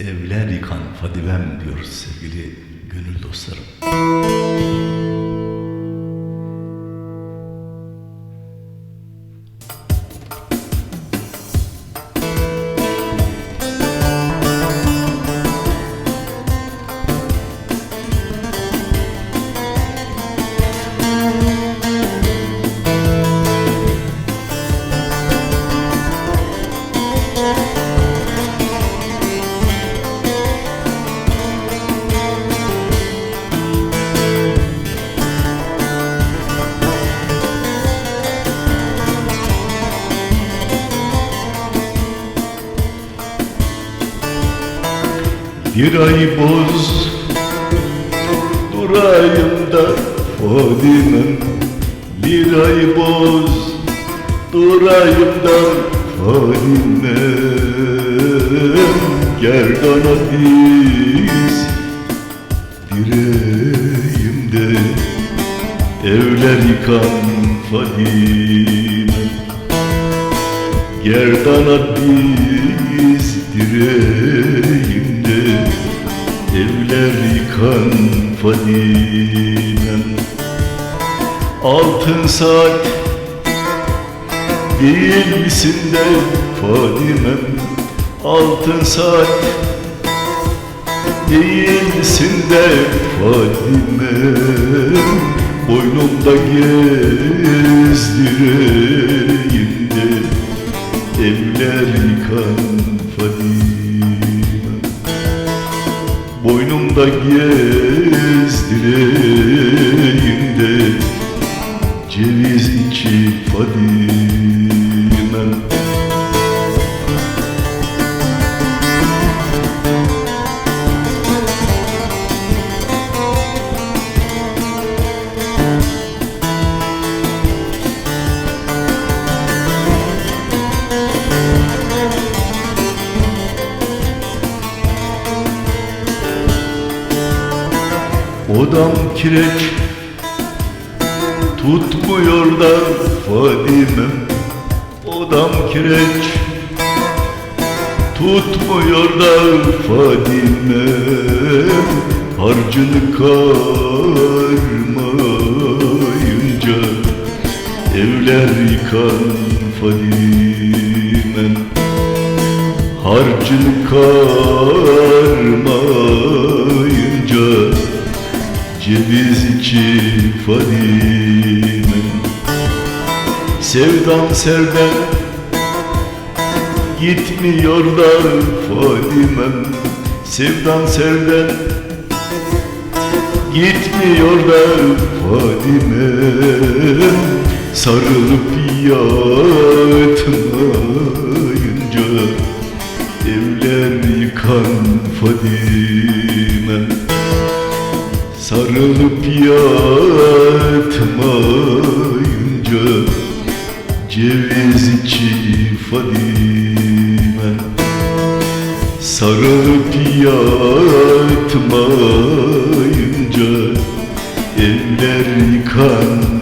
Evler yıkan Fadimem diyoruz sevgili gönül dostlarım. Bir ay boz durayım da Fadimem Bir ay boz durayım da Fadimem Gerdana diz Direğimde evler yıkan Fadimem Gerdana diz direğimde Evler yıkan Fadimem Altın saat değil misin de Fadimem? Altın saat değil misin de Fadimem? Boynumda gezdireğimde Evler yıkan Fadime Boynumda Odam kireç Tutmuyor da Fadimem. Odam kireç Tutmuyor da Fadimem. Harcını karmayınca Evler yıkan Fadimem. Harcını karmayınca İçi Fadime'm Sevdam serden Gitmiyor da Fadime'm. Sevdam serden Gitmiyor da Fadime'm. Sarılıp yatmayınca Evler yıkan Fadime'm Sarılıp yatmayınca Ceviz içi Fadime Sarılıp yatmayınca Eller yıkan